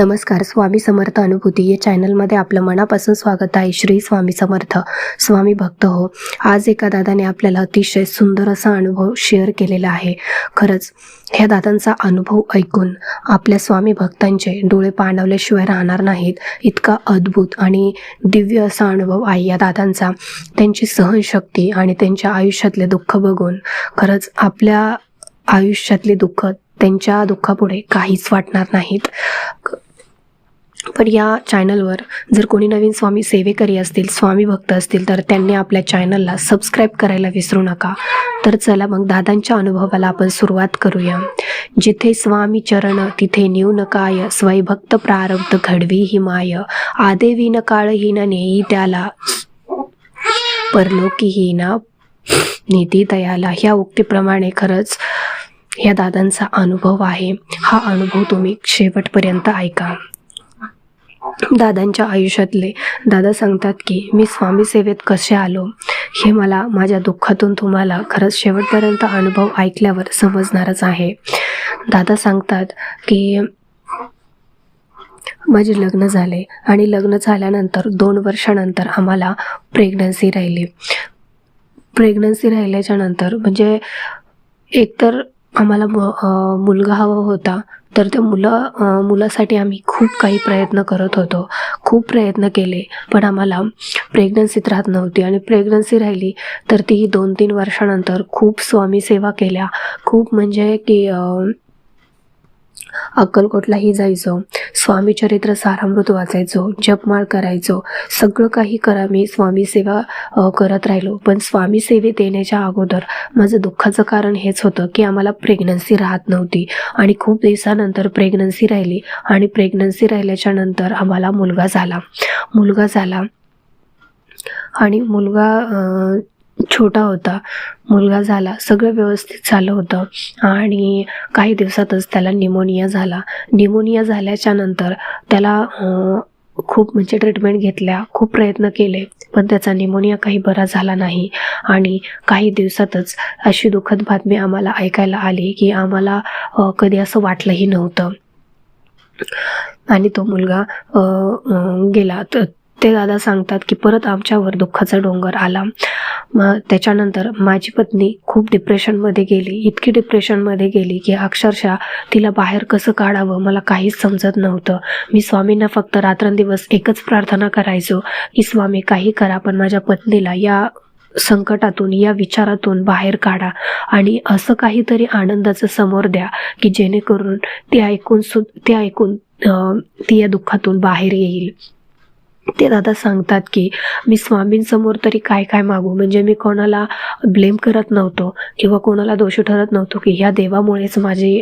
नमस्कार स्वामी समर्थ अनुभूती. या चॅनलमध्ये आपलं मनापासून स्वागत आहे. श्री स्वामी समर्थ स्वामी भक्त हो. आज एका दादाने आपल्याला अतिशय सुंदर असा अनुभव शेअर केलेला आहे. खरंच ह्या दादांचा अनुभव ऐकून आपल्या स्वामी भक्तांचे डोळे पाणवल्याशिवाय राहणार नाहीत. इतका अद्भुत आणि दिव्य असा अनुभव आहे या दादांचा. त्यांची सहनशक्ती आणि त्यांच्या आयुष्यातले दुःख बघून खरंच आपल्या आयुष्यातले दुःख त्यांच्या दुःखापुढे काहीच वाटणार नाहीत. पण या चॅनलवर जर कोणी नवीन स्वामी सेवेकरी असतील स्वामी भक्त असतील तर त्यांनी आपल्या चॅनलला सबस्क्राईब करायला विसरू नका. तर चला मग दादांच्या अनुभवाला आपण सुरुवात करूया. जिथे स्वामी चरण तिथे न्यून काय स्वयंभक्त प्रारब्ध घडवी ही माय. आदेवीन काळहीन नेई त्याला. परलोकीहीना नीती दयाला. ह्या उक्तीप्रमाणे खरंच या दादांचा अनुभव आहे. हा अनुभव तुम्ही शेवटपर्यंत ऐका. दादांच्या आयुष्यातले दादा सांगतात की मी स्वामी सेवेत कसे आलो हे मला माझ्या दुःखातून तुम्हाला खरंच शेवटपर्यंत अनुभव ऐकल्यावर समजणारच आहे. दादा सांगतात की माझे लग्न झाले आणि लग्न झाल्यानंतर दोन वर्षानंतर आम्हाला प्रेग्नन्सी राहिली. प्रेग्नन्सी राहिल्याच्या नंतर म्हणजे एकतर आम्हाला म मुलगा हवा होता तर त्या मुलं मुलासाठी आम्ही खूप काही प्रयत्न करत होतो. खूप प्रयत्न केले पण आम्हाला प्रेग्नन्सीत राहत नव्हती. आणि प्रेग्नन्सी राहिली तर ती दोन तीन वर्षानंतर खूप स्वामी सेवा केल्या. खूप म्हणजे की अक्कलकोटलाही जायचो. स्वामी चरित्र सारामृत वाचायचो जपमाळ करायचो. सगळं काही करा मी स्वामी सेवा करत राहिलो. पण स्वामी सेवेत येण्याच्या अगोदर माझं दुःखाचं कारण हेच होतं की आम्हाला प्रेग्नन्सी राहत नव्हती आणि खूप दिवसानंतर प्रेग्नन्सी राहिली आणि प्रेग्नन्सी राहिल्याच्या नंतर आम्हाला मुलगा झाला. मुलगा झाला आणि मुलगा छोटा होता. मुलगा झाला सगळं व्यवस्थित झालं होतं. आणि काही दिवसातच त्याला निमोनिया झाला. निमोनिया झाल्याच्यानंतर त्याला खूप म्हणजे ट्रीटमेंट घेतल्या खूप प्रयत्न केले पण त्याचा निमोनिया काही बरा झाला नाही. आणि काही दिवसातच अशी दुःखद बातमी आम्हाला ऐकायला आली की आम्हाला कधी असं वाटलंही नव्हतं. आणि तो मुलगा गेला. तर ते दादा सांगतात की परत आमच्यावर दुःखाचा डोंगर आला. मग त्याच्यानंतर माझी पत्नी खूप डिप्रेशनमध्ये गेली. इतकी डिप्रेशनमध्ये गेली की अक्षरशः तिला बाहेर कसं काढावं मला काहीच समजत नव्हतं. मी स्वामींना फक्त रात्रंदिवस एकच प्रार्थना करायचो की स्वामी काही करा पण माझ्या पत्नीला या संकटातून या विचारातून बाहेर काढा आणि असं काहीतरी आनंदाचं समोर द्या की जेणेकरून ते ऐकून सु ते ऐकून ती या दुःखातून बाहेर येईल. ते दादा सांगतात की मी स्वामींसमोर तरी काय काय मागू? म्हणजे मी कोणाला ब्लेम करत नव्हतो किंवा कोणाला दोषी ठरत नव्हतो की ह्या देवामुळेच माझी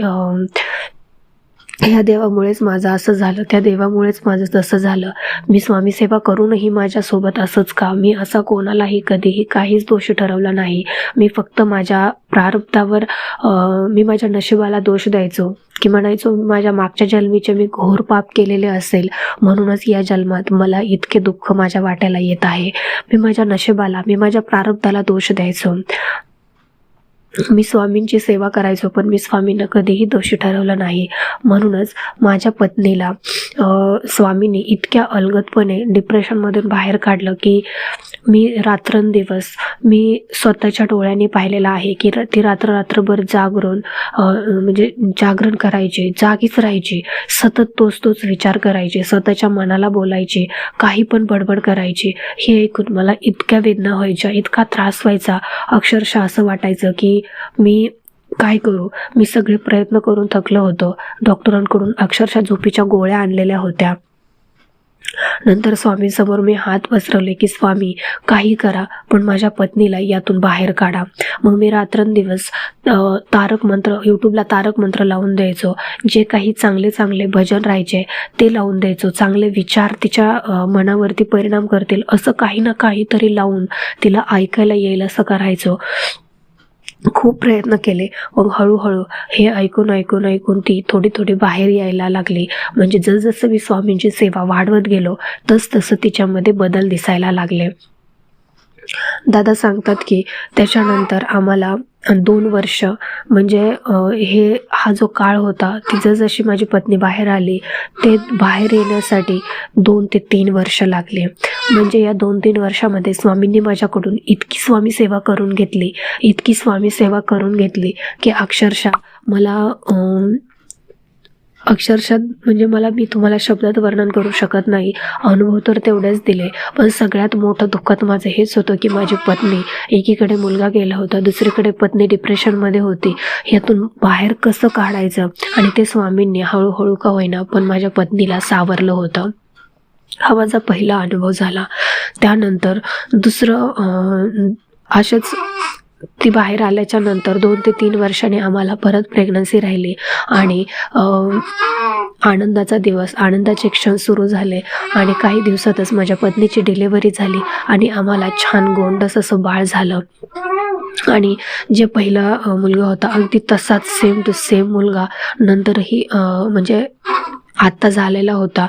ह्या देवामुळेच माझं असं झालं त्या देवामुळेच माझं तसं झालं. मी स्वामी सेवा करूनही माझ्यासोबत असंच का? मी असा कोणालाही कधीही काहीच दोष ठरवला नाही. मी फक्त माझ्या प्रारब्धावर मी माझ्या नशिबाला दोष द्यायचो. की म्हणायचो माझ्या मागच्या जन्मीचे मी घोर पाप केलेले असेल म्हणूनच या जन्मात मला इतके दुःख माझ्या वाट्याला येत आहे. मी माझ्या नशिबाला मी माझ्या प्रारब्धाला दोष द्यायचो. मी स्वामींची सेवा करायचो पण मी स्वामींना कधीही दोषी ठरवलं नाही. म्हणूनच माझ्या पत्नीला अ, स्वामींनी इतक्या अलगदपणे डिप्रेशनमधून बाहेर काढलं की मी रात्रंदिवस मी स्वतःच्या डोळ्याने पाहिलेलं आहे की र- ती रात्र रात्रभर जागरून म्हणजे जागरण करायचे जागीच राहायची सतत तोच तोच विचार करायचे स्वतःच्या मनाला बोलायचे काही पण बडबड करायचे. हे ऐकून मला इतक्या वेदना व्हायच्या इतका त्रास व्हायचा अक्षरशः असं वाटायचं की मी काय करू? मी सगळे प्रयत्न करून थकलं होतं. डॉक्टरांकडून अक्षरशः झोपीच्या गोळ्या आणलेल्या होत्या. नंतर स्वामींसमोर मी हात पसरवले की स्वामी काही करा पण माझ्या पत्नीला यातून बाहेर काढा. मग मी रात्रंदिवस तारक मंत्र यूट्यूबला तारक मंत्र लावून द्यायचो. जे काही चांगले चांगले भजन राहायचे ते लावून द्यायचो. चांगले विचार तिच्या मनावरती परिणाम करतील असं काही ना काहीतरी लावून तिला ऐकायला येईल असं करायचो. खूप प्रयत्न केले. मग हळूहळू हे ऐकून ऐकून ऐकून ती थोडी थोडी बाहेर यायला लागली. म्हणजे जसजसं मी स्वामींची सेवा वाढवत गेलो तसतसं तिच्यामध्ये बदल दिसायला लागले. दादा सांगतात की त्याच्यानंतर आम्हाला दोन वर्ष म्हणजे हे हा जो काळ होता ती जशी माझी पत्नी बाहेर आली ते बाहेर येण्यासाठी दोन ते तीन वर्ष लागले. म्हणजे या दोन तीन वर्षामध्ये स्वामींनी माझ्याकडून इतकी स्वामी सेवा करून घेतली इतकी स्वामी सेवा करून घेतली की अक्षरशः मला अक्षरशः म्हणजे मला मी तुम्हाला शब्दात वर्णन करू शकत नाही. अनुभव तर तेवढेच दिले. पण सगळ्यात मोठं दुःखात माझं हेच होतं की माझी पत्नी एकीकडे मुलगा गेला होता दुसरीकडे पत्नी डिप्रेशनमध्ये होती. यातून बाहेर कसं काढायचं? आणि ते स्वामींनी हळूहळू का होईना पण माझ्या पत्नीला सावरलं होतं. हा माझा पहिला अनुभव झाला. त्यानंतर दुसरं अशाच असेच ती बाहेर आल्याच्यानंतर दोन ते तीन वर्षाने आम्हाला परत प्रेग्नन्सी राहिली आणि आनंदाचा दिवस आनंदाचे क्षण सुरू झाले आणि काही दिवसातच माझ्या पत्नीची डिलिव्हरी झाली आणि आम्हाला छान गोंडस असं बाळ झालं. आणि जे पहिला मुलगा होता अगदी तसाच सेम टू सेम मुलगा. नंतरही म्हणजे आत्ता झालेला होता.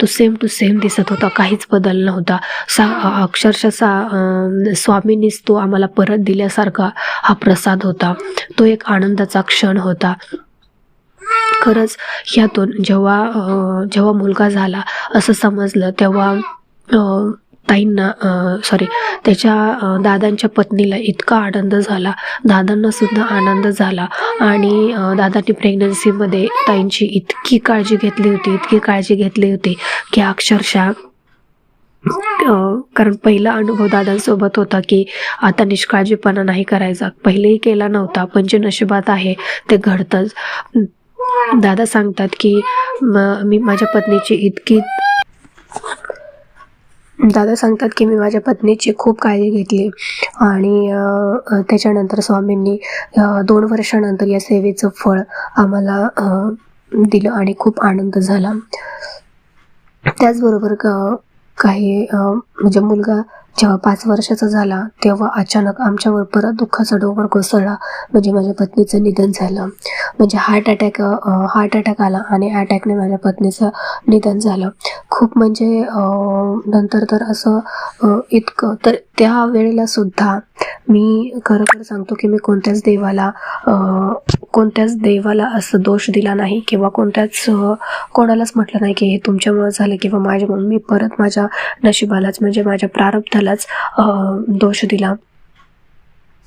तो सेम टू सेम दिसत होता. काहीच बदल नव्हता. सा अक्षरशः सा स्वामींनीच तो आम्हाला परत दिल्यासारखा हा प्रसाद होता. तो एक आनंदाचा क्षण होता. खरंच ह्यातून जेव्हा जेव्हा मुलगा झाला असं समजलं तेव्हा ताईंना सॉरी त्याच्या दादांच्या पत्नीला इतका आनंद झाला. दादांना सुद्धा आनंद झाला. आणि दादांनी प्रेग्नन्सीमध्ये ताईंची इतकी काळजी घेतली होती इतकी काळजी घेतली होती की अक्षरशः कारण पहिला अनुभव दादांसोबत होता की आता निष्काळजीपणा नाही करायचा. पहिलेही केला नव्हता पण जे नशिबात आहे ते घडतंच. दादा सांगतात की मी माझ्या पत्नीची इतकी दादा सांगतात की मी माझ्या पत्नीची खूप काळजी घेतली. आणि त्याच्यानंतर स्वामींनी दोन वर्षानंतर या सेवेचं फळ आम्हाला दिलं आणि खूप आनंद झाला. त्याचबरोबर क- काही म्हणजे मुलगा जेव्हा पाच वर्षाचा झाला तेव्हा अचानक आमच्यावर परत दुःखाचा डोंगर कोसळला. म्हणजे माझ्या पत्नीचं निधन झालं. म्हणजे हार्ट अटॅक हार्ट अटॅक आला आणि अटॅकने माझ्या पत्नीचं निधन झालं. खूप म्हणजे नंतर तर असं इतकं तर त्या वेळेला सुद्धा मी खरं खरं सांगतो की मी कोणत्याच देवाला कोणत्याच देवाला असं दोष दिला नाही किंवा कोणत्याच कोणालाच म्हटलं नाही की हे तुमच्यामुळे झालं किंवा माझ्या मी परत माझ्या नशिबालाच म्हणजे माझ्या प्रारब्धालाच दोष दिला.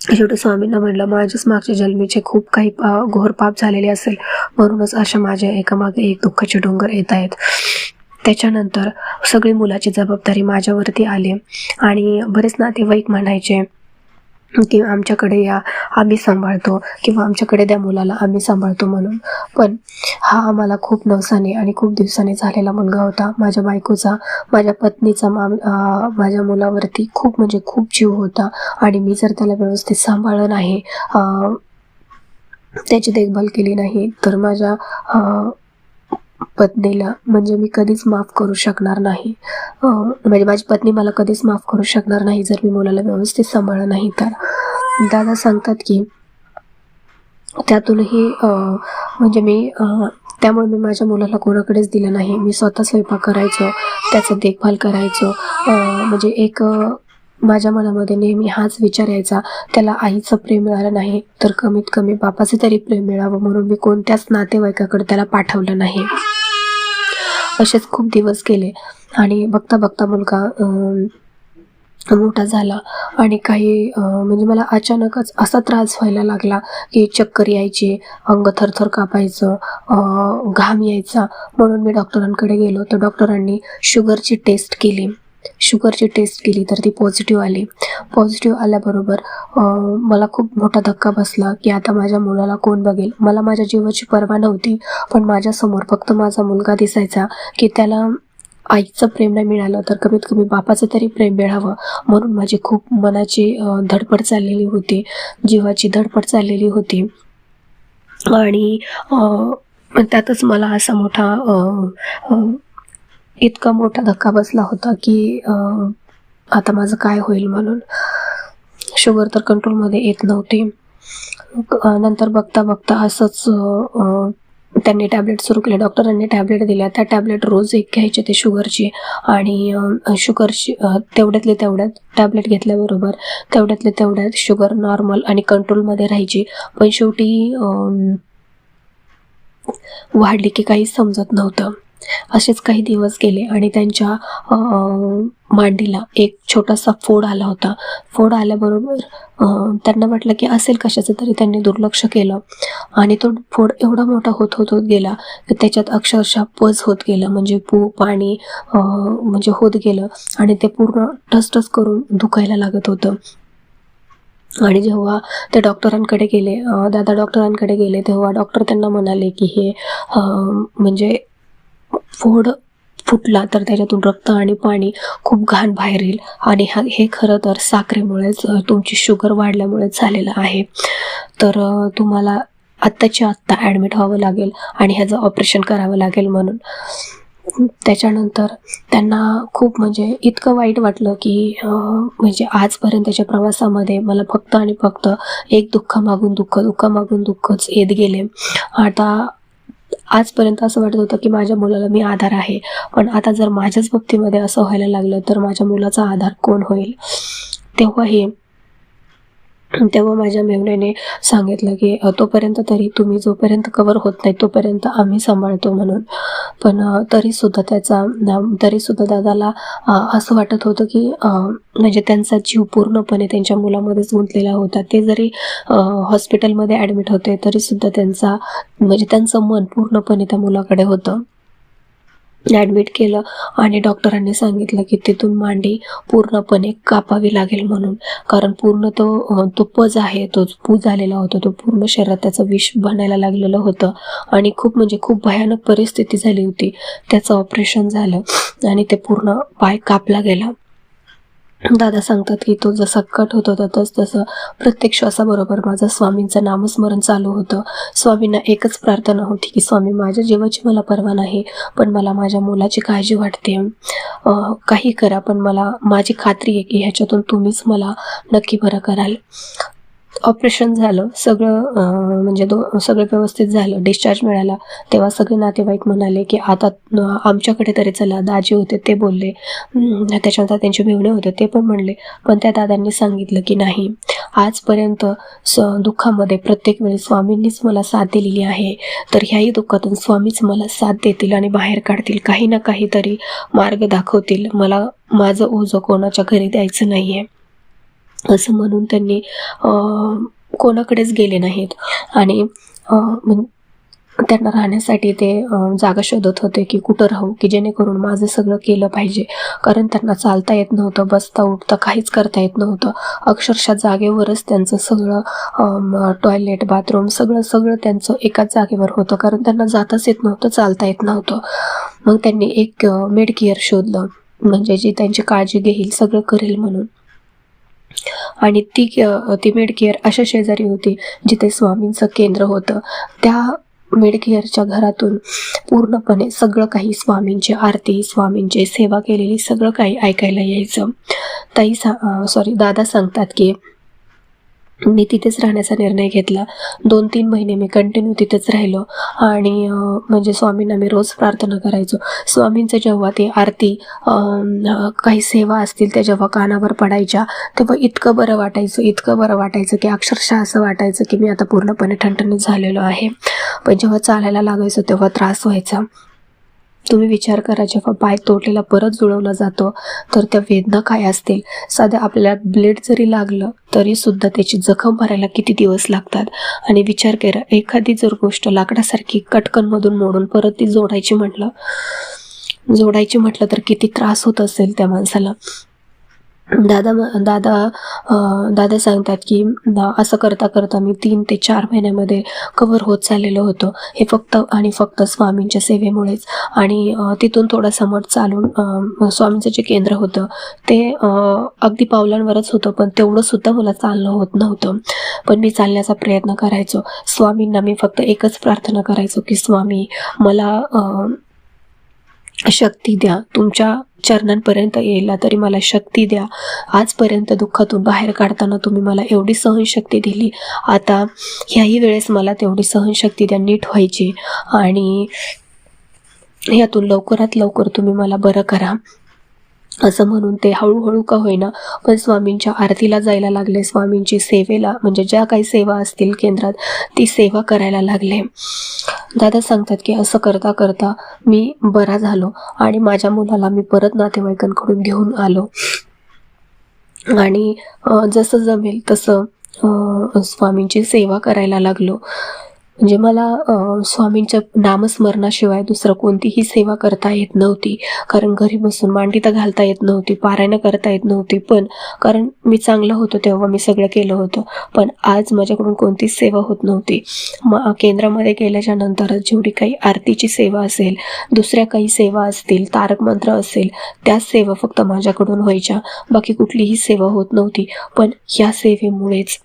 शेवटी स्वामींना म्हणलं माझ्याच मागच्या जन्मीचे खूप काही घोरपाप घोर पाप झालेले असेल म्हणूनच अशा माझ्या एकामागे एक दुःखाचे डोंगर येत आहेत. त्याच्यानंतर सगळी मुलाची जबाबदारी माझ्यावरती आली आणि बरेच नातेवाईक म्हणायचे की आमच्याकडे या आम्ही सांभाळतो किंवा आमच्याकडे त्या मुलाला आम्ही सांभाळतो म्हणून. पण हा आम्हाला खूप नवसाने आणि खूप दिवसाने झालेला मुलगा होता. माझ्या बायकोचा माझ्या पत्नीचा माम माझ्या मुलावरती खूप म्हणजे खूप जीव होता आणि मी जर त्याला व्यवस्थित सांभाळलं नाही त्याची देखभाल केली नाही तर माझ्या पत्नीला. म्हणजे मी कधीच माफ करू शकणार नाही. म्हणजे माझी पत्नी मला कधीच माफ करू शकणार नाही जर मी मुलाला व्यवस्थित सांभाळलं नाही तर. दादा सांगतात की त्यातूनही म्हणजे मी त्यामुळे मी माझ्या मुलाला कोणाकडेच दिलं नाही. मी स्वतः स्वयंपाक करायचो त्याचं देखभाल करायचो. म्हणजे एक माझ्या मनामध्ये नेहमी हाच विचार यायचा त्याला आईचं प्रेम मिळालं नाही तर कमीत कमी बापाचं तरी प्रेम मिळावं म्हणून मी कोणत्याच नातेवाईकाकडे त्याला पाठवलं नाही. असेच खूप दिवस गेले. आणि बघता बघता मुलगा मोठा झाला. आणि काही म्हणजे मला अचानकच असा त्रास व्हायला लागला की चक्कर यायची अंग थरथर कापायचं घाम यायचा. म्हणून मी डॉक्टरांकडे गेलो. तर डॉक्टरांनी शुगरची टेस्ट केली. शुगरची टेस्ट केली तर ती पॉझिटिव्ह आली. पॉझिटिव्ह आल्याबरोबर मला खूप मोठा धक्का बसला की आता माझ्या मुलाला कोण बघेल? मला माझ्या जीवाची पर्वा नव्हती पण माझ्यासमोर फक्त माझा मुलगा दिसायचा की त्याला आईचं प्रेम नाही मिळालं तर कमीत कमी बापाचं तरी प्रेम मिळावं. म्हणून माझी खूप मनाची धडपड चाललेली होती. जीवाची धडपड चाललेली होती. आणि त्यातच मला असा मोठा इतका मोठा धक्का बसला होता की आता माझं काय होईल म्हणून. शुगर तर कंट्रोलमध्ये येत नव्हती. नंतर बघता बघता असंच त्यांनी टॅबलेट सुरू केले. डॉक्टरांनी टॅबलेट दिल्या. त्या टॅबलेट रोज एक घ्यायचे ते शुगरची आणि शुगरची तेवढ्यातले तेवढ्यात टॅबलेट घेतल्याबरोबर तेवढ्यातले तेवढ्यात शुगर नॉर्मल आणि कंट्रोलमध्ये राहायची. पण शेवटी वाढली की काहीच समजत नव्हतं. असेच काही दिवस गेले आणि त्यांच्या मांडीला एक छोटासा फोड आला होता. फोड आल्याबरोबर त्यांना वाटलं की असेल कशाचं तरी त्यांनी दुर्लक्ष केलं. आणि तो फोड एवढा मोठा होत होत होत गेला की त्याच्यात अक्षरशः पज होत गेलं. म्हणजे पू पाणी म्हणजे होत गेलं आणि ते पूर्ण टसटस करून दुखायला लागत होतं. आणि जेव्हा ते डॉक्टरांकडे गेले दादा डॉक्टरांकडे गेले तेव्हा डॉक्टर त्यांना म्हणाले की हे म्हणजे फोड फुटला तर त्याच्यातून रक्त आणि पाणी खूप घाण बाहेर येईल. आणि हा हे खरं तर साखरेमुळेच तुमची शुगर वाढल्यामुळेच झालेलं आहे. तर तुम्हाला आत्ताच्या आत्ता ॲडमिट व्हावं लागेल आणि ह्याचं ऑपरेशन करावं लागेल म्हणून. त्याच्यानंतर त्यांना खूप म्हणजे इतकं वाईट वाटलं की म्हणजे आजपर्यंतच्या प्रवासामध्ये मला फक्त आणि फक्त एक दुःखामागून दुःख दुःखामागून दुःखच येत गेले. आता आजपर्यंत असं वाटत होतं की माझ्या मुलाला मी आधार आहे. पण आता जर माझ्याच बाबतीमध्ये असं व्हायला लागलं तर माझ्या मुलाचा आधार कोण होईल? तेव्हा हे तेव्हा माझ्या मेवण्याने सांगितलं की तोपर्यंत तरी तुम्ही जोपर्यंत कवर होत नाही तोपर्यंत आम्ही सांभाळतो म्हणून. पण तरीसुद्धा त्याचा न- तरीसुद्धा दादाला असं वाटत होतं की म्हणजे त्यांचा जीव पूर्णपणे त्यांच्या मुलामध्येच गुंतलेला होता. ते जरी हॉस्पिटलमध्ये ॲडमिट होते तरीसुद्धा त्यांचा म्हणजे त्यांचं मन पूर्णपणे त्या मुलाकडे होतं. ॲडमिट केलं आणि डॉक्टरांनी सांगितलं की तिथून मांडी पूर्णपणे कापावी लागेल म्हणून. कारण पूर्ण तो तो पज आहे तो पू झालेला होता तो पूर्ण शरीरात त्याचं विष बनायला लागलेलं होतं. आणि खूप म्हणजे खूप भयानक परिस्थिती झाली होती. त्याचं ऑपरेशन झालं आणि ते पूर्ण पाय कापला गेला. दादा सांगतात की तो जसा कट होत होता तस तसं प्रत्येक श्वासाबरोबर माझं स्वामींचं नामस्मरण चालू होतं. स्वामींना एकच प्रार्थना होती की स्वामी माझ्या जीवाची मला पर्वा नाही पण मला माझ्या मुलाची काळजी वाटते. काही करा पण मला माझी खात्री आहे की ह्याच्यातून तुम्हीच मला नक्की बरं कराल. ऑपरेशन झालं सगळं म्हणजे दो सगळं व्यवस्थित झालं डिस्चार्ज मिळाला. तेव्हा सगळे नातेवाईक म्हणाले की आता आमच्याकडे तरी चला दाजी होते ते बोलले. त्याच्यानंतर त्यांचे भिवणे होते ते पण म्हणले. पण त्या दादांनी सांगितलं की नाही आजपर्यंत स दुःखामध्ये प्रत्येक वेळी स्वामींनीच मला साथ दिलेली आहे. तर ह्याही दुःखातून स्वामीच मला साथ देतील आणि बाहेर काढतील काही ना काहीतरी मार्ग दाखवतील. मला माझं ओझं कोणाच्या घरी द्यायचं नाही आहे असं म्हणून त्यांनी कोणाकडेच गेले नाहीत. आणि त्यांना राहण्यासाठी ते जागा शोधत होते की कुठं राहू की जेणेकरून माझं सगळं केलं पाहिजे. कारण त्यांना चालता येत नव्हतं बसता उठता काहीच करता येत नव्हतं. अक्षरशः जागेवरच त्यांचं सगळं टॉयलेट बाथरूम सगळं सगळं त्यांचं एकाच जागेवर होतं. कारण त्यांना जाताच येत नव्हतं चालता येत नव्हतं. मग त्यांनी एक मेडकेअर शोधलं. म्हणजे जी त्यांची काळजी घेईल सगळं करेल म्हणून. आणि ती ती मेडकेअर अशा शेजारी होती जिथे स्वामींचं केंद्र होतं. त्या मेडकेअरच्या घरातून पूर्णपणे सगळं काही स्वामींची आरती स्वामींची सेवा केलेली सगळं काही ऐकायला यायचं. ताई सा सॉरी दादा सांगतात की मी तिथेच राहण्याचा निर्णय घेतला. दोन तीन महिने मी कंटिन्यू तिथेच राहिलो. आणि म्हणजे स्वामींना मी रोज प्रार्थना करायचो. स्वामींचं जेव्हा ते आरती काही सेवा असतील त्या जेव्हा कानावर पडायच्या तेव्हा इतकं बरं वाटायचं इतकं बरं वाटायचं की अक्षरशः असं वाटायचं की मी आता पूर्णपणे ठणठणीत झालेलो आहे. पण जेव्हा चालायला लागायचं तेव्हा त्रास व्हायचा. तुम्ही विचार करा जेव्हा पाय तोडलेला परत जुळवला जातो तर त्या वेदना काय असतील? साध्या आपल्याला ब्लेड जरी लागलं तरी सुद्धा त्याची जखम भरायला किती दिवस लागतात? आणि विचार करा एखादी जर गोष्ट लाकडासारखी कटकनमधून मोडून परत ती जोडायची म्हटलं जोडायची म्हटलं तर किती त्रास होत असेल त्या माणसाला. दादा दादा दादा सांगतात की असं करता करता मी तीन ते चार महिन्यामध्ये कवर होत चाललेलं होतं. हे फक्त आणि फक्त स्वामींच्या सेवेमुळेच. आणि तिथून थोडा समोर चालून स्वामींचं जे केंद्र होतं ते अगदी पावलांवरच होतं पण तेवढं सुद्धा मला चालणं होत नव्हतं. पण मी चालण्याचा प्रयत्न करायचो. स्वामींना मी फक्त एकच प्रार्थना करायचो की स्वामी मला शक्ती द्या. तुमच्या चरणांपर्यंत यायला तरी मला शक्ती द्या. आजपर्यंत दुःखातून बाहेर काढताना तुम्ही मला एवढी सहनशक्ती दिली. आता ह्याही वेळेस मला तेवढी सहनशक्ती द्या नीट व्हायची. आणि यातून लवकरात लवकर तुम्ही मला बरं करा. असं म्हणून ते हळूहळू का होईना पण स्वामींच्या आरतीला जायला लागले. स्वामींची सेवेला म्हणजे ज्या काही सेवा असतील केंद्रात ती सेवा करायला लागले. दादा सांगतात की असं करता करता मी बरा झालो आणि माझ्या मुलाला मी परत नातेवाईकांकडून घेऊन आलो. आणि जसं जमेल तसं स्वामींची सेवा करायला लागलो. म्हणजे मला स्वामींच्या नामस्मरणाशिवाय दुसरं कोणतीही सेवा करता येत नव्हती. कारण घरी बसून मांडी तर घालता येत नव्हती पारायणं करता येत नव्हती. पण कारण मी चांगलं होतो तेव्हा मी सगळं केलं होतं. पण आज माझ्याकडून कोणतीच सेवा होत नव्हती. मग केंद्रामध्ये गेल्याच्या नंतरच जेवढी काही आरतीची सेवा असेल दुसऱ्या काही सेवा असतील तारक मंत्र असेल त्याच सेवा फक्त माझ्याकडून व्हायच्या. बाकी कुठलीही सेवा होत नव्हती. पण ह्या सेवेमुळेच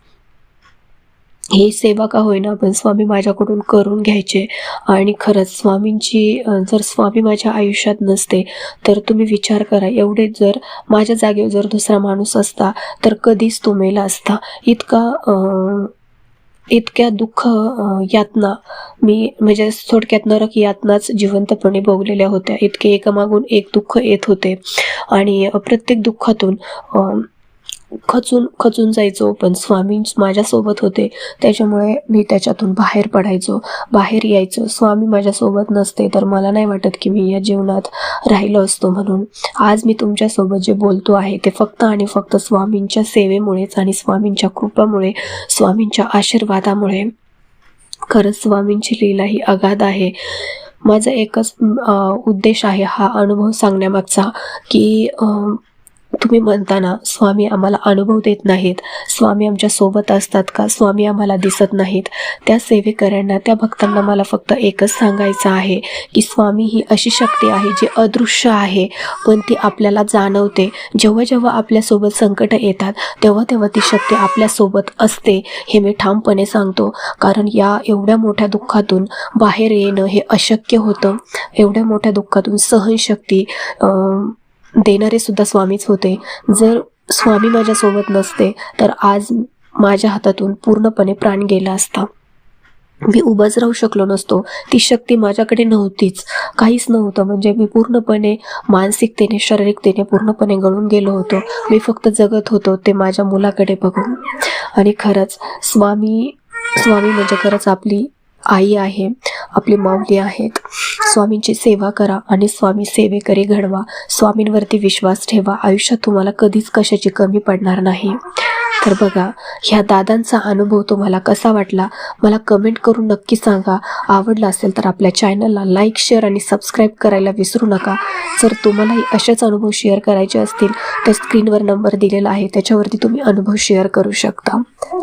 ही सेवा का होईना पण स्वामी माझ्याकडून करून घ्यायचे. आणि खरंच स्वामींची जर स्वामी माझ्या आयुष्यात नसते तर तुम्ही विचार करा एवढे जर माझ्या जागेवर जर दुसरा माणूस असता तर कधीच तो मेला असता. इतका इतक्या दुःख यातना मी म्हणजे थोडक्यात नरक यातनाच जिवंतपणे भोगलेल्या होत्या. इतके एकामागून एक दुःख येत होते. आणि प्रत्येक दुःखातून खचून खचून जायचो. पण स्वामी माझ्यासोबत होते. त्याच्यामुळे मी त्याच्यातून बाहेर पडायचो. बाहेर यायचो. स्वामी माझ्यासोबत नसते तर मला नाही वाटत की मी या जीवनात राहिलो असतो म्हणून. आज मी तुमच्यासोबत जे बोलतो आहे ते फक्त आणि फक्त स्वामींच्या सेवेमुळेच आणि स्वामींच्या कृपामुळे स्वामींच्या आशीर्वादामुळे. खरंच स्वामींची लीला ही अगाध आहे. माझा एकच उद्देश आहे हा अनुभव सांगण्यामागचा की तुम्ही म्हणताना स्वामी आम्हाला अनुभव देत नाहीत. स्वामी आमच्यासोबत असतात का? स्वामी आम्हाला दिसत नाहीत. त्या सेवेकऱ्यांना त्या भक्तांना मला फक्त एकच सांगायचं आहे की स्वामी ही अशी शक्ती आहे जी अदृश्य आहे पण ती आपल्याला जाणवते. जेव्हा जेव्हा आपल्यासोबत संकट येतात तेव्हा तेव्हा ती शक्ती आपल्यासोबत असते हे मी ठामपणे सांगतो. कारण या एवढ्या मोठ्या दुःखातून बाहेर येणं हे अशक्य होतं. एवढ्या मोठ्या दुःखातून सहनशक्ती अं, देणारे सुद्धा स्वामीच होते. जर स्वामी माझ्यासोबत नसते तर आज माझ्या हातातून पूर्णपणे प्राण गेला असता. मी उभाच राहू शकलो नसतो. ती शक्ती माझ्याकडे नव्हतीच. काहीच नव्हतं. म्हणजे मी पूर्णपणे मानसिकतेने शारीरिकतेने पूर्णपणे गळून गेलो होतो. मी फक्त जगत होतो ते माझ्या मुलाकडे बघून. आणि खरंच स्वामी स्वामी म्हणजे खरंच आपली आई आहे आपली माऊली आहेत. स्वामींची सेवा करा आणि स्वामी सेवेकरी घडवा. स्वामींवरती विश्वास ठेवा. आयुष्यात तुम्हाला कधीच कशाची कमी पडणार नाही. तर बघा ह्या दादांचा अनुभव तुम्हाला कसा वाटला? मला कमेंट करून नक्की सांगा. आवडला असेल तर आपल्या चॅनलला लाईक शेअर आणि सबस्क्राईब करायला विसरू नका. जर तुम्हालाही असेच अनुभव शेअर करायचे असतील तर स्क्रीनवर नंबर दिलेला आहे. त्याच्यावरती तुम्ही अनुभव शेअर करू शकता.